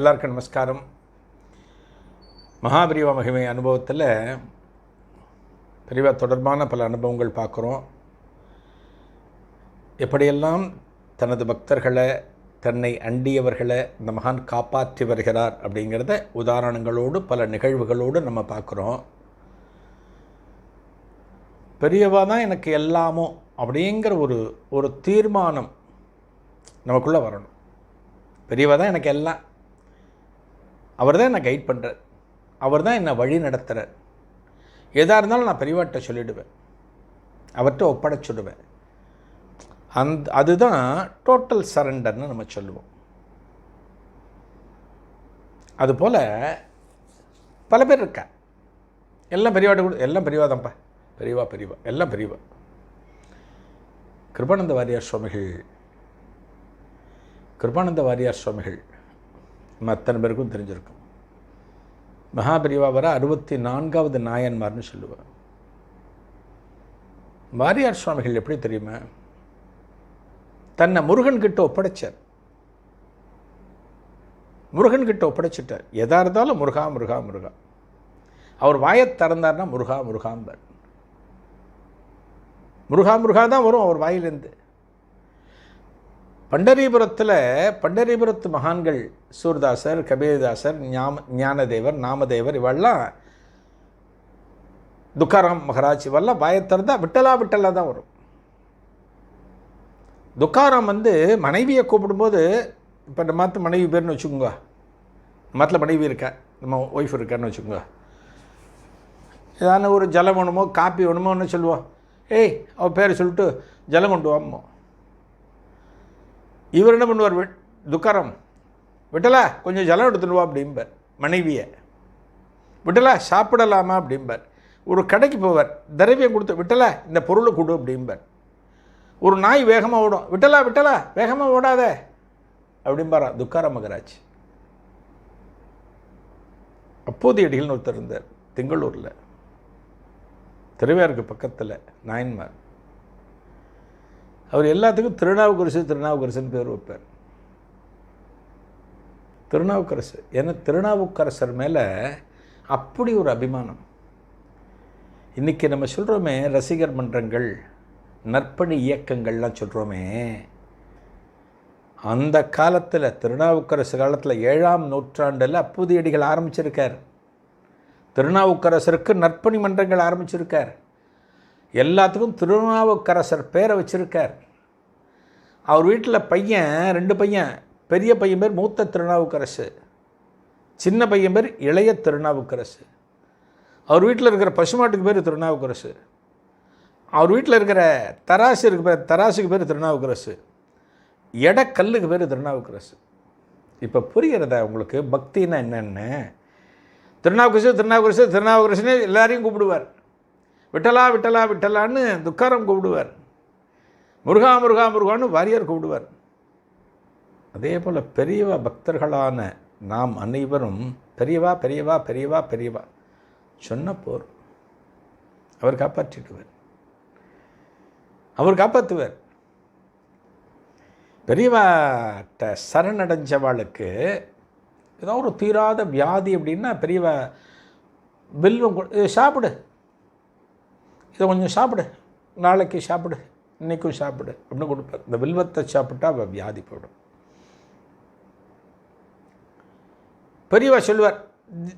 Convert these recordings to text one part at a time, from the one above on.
எல்லாருக்கும் நமஸ்காரம். மகாபிரிவ மகிமை அனுபவத்தில் பிரிவா தொடர்பான பல அனுபவங்கள் பார்க்குறோம். எப்படியெல்லாம் தனது பக்தர்களை தன்னை அண்டியவர்களை இந்த மகான் காப்பாற்றி வருகிறார் அப்படிங்கிறத உதாரணங்களோடு பல நிகழ்வுகளோடு நம்ம பார்க்குறோம். பெரியவா தான் எனக்கு எல்லாமோ அப்படிங்கிற ஒரு ஒரு தீர்மானம் நமக்குள்ளே வரணும். பெரியவா தான் எனக்கு எல்லாம் அவர் தான் என்னை கைட் பண்ணுறார் அவர் தான் என்னை வழி நடத்துகிறார் எதாக இருந்தாலும் நான் பெரியவாட்ட சொல்லிவிடுவேன் அவர்கிட்ட ஒப்படைச்சுடுவேன் அந்த அதுதான் டோட்டல் சரண்டர்னு நம்ம சொல்லுவோம். அதுபோல் பல பேர் இருக்கா? எல்லாம் பெரியவாட்ட கூட எல்லாம் பெரியவாதான்ப்பா பெரியவா பெரியவா எல்லாம் பெரியவா. கிருபானந்த வாரியார் சுவாமிகள் கிருபானந்த வாரியார் சுவாமிகள் அத்தனை பேருக்கும் தெரிஞ்சிருக்கும். மகாபிரிவா வர அறுபத்தி நான்காவது நாயன்மார்னு சொல்லுவார். வாரியார் சுவாமிகள் எப்படி தெரியுமா? தன்னை முருகன்கிட்ட ஒப்படைச்சார். முருகன் கிட்ட ஒப்படைச்சிட்டார். எதா இருந்தாலும் முருகா முருகா முருகா. அவர் வாயை திறந்தார்னா முருகா முருகாம்பார். முருகா முருகா தான் வரும் அவர் வாயிலிருந்து. பண்டரிபுரத்தில் பண்டரிபுரத்து மகான்கள் சூர்தாசர் கபீர்தாசர் ஞாம ஞானதேவர் நாமதேவர் இவெல்லாம் துக்காராம் மகராஜ் இவெல்லாம் வாயத்திறந்தா விட்டலா விட்டலா தான் வரும். துக்காராம் வந்து மனைவியை கூப்பிடும்போது இப்போ இந்த மற்ற மனைவி பேர்னு வச்சுக்கோங்க. மற்ற மனைவி இருக்கா நம்ம ஒய்ஃப் இருக்கான்னு வச்சுக்கோங்க. ஏதான ஒரு ஜலம் வேணுமோ காப்பி வேணுமோன்னு சொல்லுவோம். ஏய் அவள் பேரை சொல்லிட்டு ஜலம் கொண்டு வாமோ இவர் என்ன பண்ணுவார்? விட் துக்காரம். விட்டலா கொஞ்சம் ஜலம் எடுத்துட்டு வா அப்படிம்பார் மனைவியை. விட்டலா சாப்பிடலாமா அப்படிம்பார். ஒரு கடைக்கு போவார் திரவியம் கொடுத்து விட்டலா இந்த பொருளை கொடு அப்படிம்பார். ஒரு நாய் வேகமாக ஓடும் விட்டலா விட்டலா வேகமாக ஓடாத அப்படிம்பாரா துக்கார மகராஜ். அப்போதைய அடிகள்னு ஒருத்தர் இருந்தார் திங்களூரில். திருவையாருக்கு பக்கத்தில் நாயன்மார். அவர் எல்லாத்துக்கும் திருநாவுக்கரசு திருநாவுக்கரசுன்னு பேர் வைப்பார். திருநாவுக்கரசு. ஏன்னா திருநாவுக்கரசர் மேலே அப்படி ஒரு அபிமானம். இன்றைக்கி நம்ம சொல்கிறோமே ரசிகர் மன்றங்கள் நற்பணி இயக்கங்கள்லாம் சொல்கிறோமே அந்த காலத்தில் திருநாவுக்கரசு காலத்தில் ஏழாம் நூற்றாண்டில் அப்பூதியடிகள் ஆரம்பிச்சிருக்கார். திருநாவுக்கரசருக்கு நற்பணி மன்றங்கள் ஆரம்பிச்சிருக்கார். எல்லாத்துக்கும் திருநாவுக்கரசர் பேரை வச்சுருக்கார். அவர் வீட்டில் பையன் ரெண்டு பையன் பெரிய பையன் பேர் மூத்த திருநாவுக்கரசு சின்ன பையன் பேர் இளைய திருநாவுக்கரசு. அவர் வீட்டில் இருக்கிற பசுமாட்டுக்கு பேர் திருநாவுக்கரசு. அவர் வீட்டில் இருக்கிற தராசு இருக்கு பேர் தராசுக்கு பேர் திருநாவுக்கரசு. எடக்கல்லுக்கு பேர் திருநாவுக்கரசு. இப்போ புரிகிறதா உங்களுக்கு? பக்தின்னா என்னென்னு? திருநாவுக்கரசு திருநாவுக்கரசு திருநாவுக்கரசுன்னு எல்லாரையும் கூப்பிடுவார். விட்டலா விட்டலா விட்டலான்னு துக்காரம் கூப்பிடுவார். முருகா முருகா முருகான்னு வாரியார் கூப்பிடுவார். அதே போல் பெரியவா பக்தர்களான நாம் அனைவரும் பெரியவா பெரியவா பெரியவா பெரியவா சொன்ன போர். அவர் காப்பாற்றிடுவார். அவர் காப்பாற்றுவார். பெரியவாட்ட சரணடைஞ்சவாளுக்கு ஏதோ ஒரு தீராத வியாதி அப்படின்னா பெரியவா வில்வம் கொடு- சாப்பிடு. இதை கொஞ்சம் சாப்பிடு. நாளைக்கு சாப்பிடு. இன்றைக்கும் சாப்பிடு. அப்படின்னு கொடுப்பார். இந்த வில்வத்தை சாப்பிட்டா அவள் வியாதி போயிடும். பெரியவா சொல்லுவார்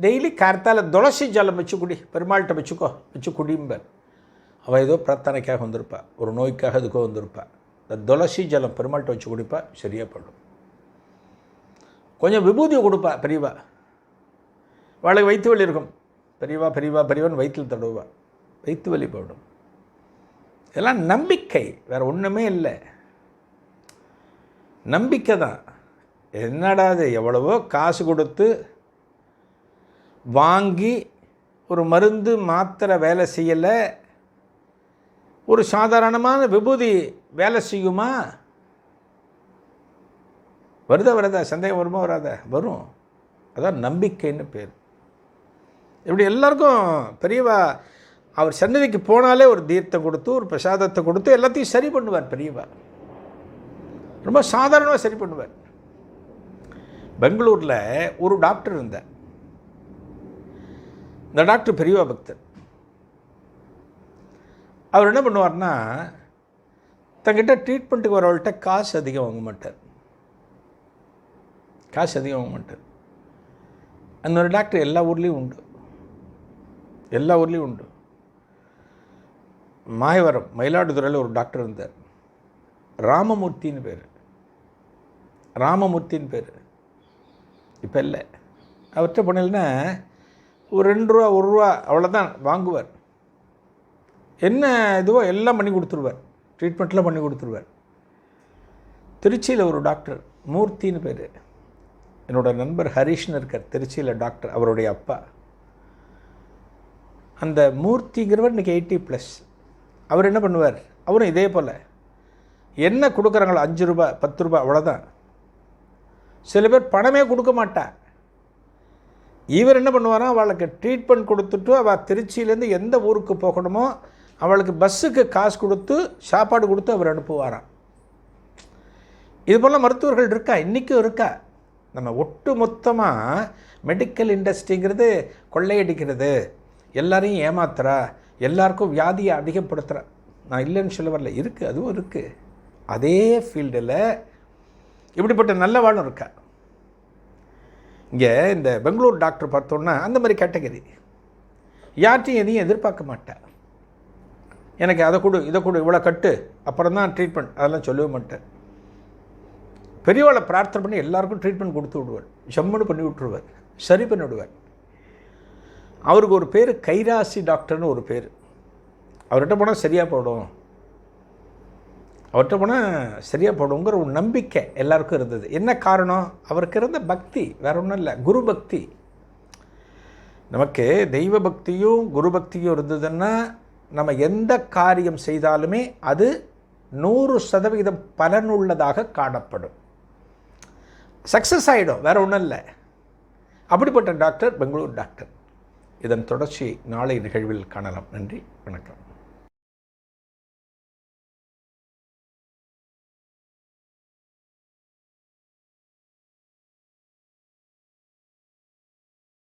டெய்லி கார்த்தால துளசி ஜலம் வச்சு குடி. பெருமாள்கிட்ட வச்சுக்கோ. வச்சு குடிம்பார் அவள் ஏதோ பிரார்த்தனைக்காக வந்திருப்பா. ஒரு நோய்க்காக அதுக்கோ வந்திருப்பா. இந்த துளசி ஜலம் பெருமாள்கிட்ட வச்சு குடிப்பா சரியாக படும் கொஞ்சம் விபூதியை கொடுப்பா பெரியவா. அவளுக்கு வயிற்று வலி இருக்கும் பெரியவா பெரியவா பெரியவன் வயிற்றில் தடவுவா வயிற்று வலி போடும் இதெல்லாம் நம்பிக்கை வேறு ஒன்றுமே இல்லை. நம்பிக்கை தான். என்னடா அது எவ்வளவோ காசு கொடுத்து வாங்கி ஒரு மருந்து மாத்திரை வேலை செய்யலை. ஒரு சாதாரணமான விபூதி வேலை செய்யுமா? வருதா வருதா? சந்தேகம் வருமா வராதா? வரும். அதான் நம்பிக்கைன்னு பேர். இப்படி எல்லாருக்கும் பெரியவா அவர் சன்னதிக்கு போனாலே ஒரு தீர்த்தம் கொடுத்து ஒரு பிரசாதத்தை கொடுத்து எல்லாத்தையும் சரி பண்ணுவார் பெரியவர். ரொம்ப சாதாரணமாக சரி பண்ணுவார். பெங்களூரில் ஒரு டாக்டர் இருந்தார். இந்த டாக்டர் பெரியவா பக்தர். அவர் என்ன பண்ணுவார்னா தங்கிட்ட ட்ரீட்மெண்ட்டுக்கு வரவள்கிட்ட காசு அதிகம் வாங்க மாட்டார். காசு அதிகம் வாங்க மாட்டார். அந்த ஒரு டாக்டர் எல்லா ஊர்லேயும் உண்டு. எல்லா ஊர்லேயும் உண்டு. மாயவரம் மயிலாடுதுறையில் ஒரு டாக்டர் இருந்தார். ராமமூர்த்தின்னு பேர். ராமமூர்த்தின்னு பேர். இப்போ இல்லை. அவர்கிட்ட போனீங்கன்னா ஒரு ரெண்டு ரூபா ஒரு ரூபா அவ்வளோதான் வாங்குவார். என்ன இதுவோ எல்லாம் பண்ணி கொடுத்துருவார். ட்ரீட்மெண்ட்லாம் பண்ணி கொடுத்துருவார். திருச்சியில் ஒரு டாக்டர் மூர்த்தின்னு பேர். என்னோட நண்பர் ஹரிஷ்னு இருக்கார் திருச்சியில் டாக்டர் அவருடைய அப்பா. அந்த மூர்த்திங்கிறவர் இன்றைக்கி எயிட்டி ப்ளஸ் அவர் என்ன பண்ணுவார்? அவரும் இதே போல். என்ன கொடுக்குறாங்களோ அஞ்சு ரூபாய் பத்து ரூபாய் அவ்வளோதான் சில பேர் பணமே கொடுக்க மாட்டா இவர் என்ன பண்ணுவாராம் அவளுக்கு ட்ரீட்மெண்ட் கொடுத்துட்டு அவள் திருச்சியிலேருந்து எந்த ஊருக்கு போகணுமோ அவளுக்கு பஸ்ஸுக்கு காசு கொடுத்து சாப்பாடு கொடுத்து அவர் அனுப்புவாராம். இது போல் மருத்துவர்கள் இருக்கா? இன்றைக்கும் இருக்கா? நம்ம ஒட்டு மொத்தமாக மெடிக்கல் இண்டஸ்ட்ரிங்கிறது கொள்ளையடிக்கிறது. எல்லாரையும் ஏமாத்துறா. எல்லாருக்கும் வியாதியை அதிகப்படுத்துகிறேன் நான் இல்லைன்னு சொல்ல வரல. இருக்குது அதுவும் இருக்குது அதே ஃபீல்டில் இப்படிப்பட்ட நல்ல வாழும் இருக்கா? இங்கே இந்த பெங்களூர் டாக்டர் பார்த்தோன்னா அந்த மாதிரி கேட்டகரி யார்ட்டையும் எதையும் எதிர்பார்க்க மாட்டேன் எனக்கு அதை கொடு இதை கொடு இவ்வளோ கட்டு அப்புறம் தான் ட்ரீட்மெண்ட் அதெல்லாம் சொல்லவே மாட்டேன் பெரியவளை பிரார்த்தனை பண்ணி எல்லாருக்கும் ட்ரீட்மெண்ட் கொடுத்து விடுவார் ஜம்முன்னு பண்ணி விட்டுருவார் சரி பண்ணி விடுவார் அவருக்கு ஒரு பேர் கைராசி டாக்டர்னு ஒரு பேர். அவர்கிட்ட போனால் சரியாக போடும் அவர்கிட்ட போனால் சரியாக போடுங்கிற ஒரு நம்பிக்கை எல்லாருக்கும் இருந்தது. என்ன காரணம்? அவருக்கு இருந்த பக்தி வேற ஒன்றும் இல்லை குரு பக்தி. நமக்கு தெய்வ பக்தியும் குரு பக்தியும் இருந்ததுன்னா நம்ம எந்த காரியம் செய்தாலுமே அது நூறு சதவிகிதம் பலனுள்ளதாக காணப்படும். சக்ஸஸ் ஆகிடும் வேற ஒன்றும் இல்லை. அப்படிப்பட்ட டாக்டர் பெங்களூர் டாக்டர். இதன் தொடர்ச்சி நாளை நிகழ்வில் காணலாம். நன்றி. வணக்கம்.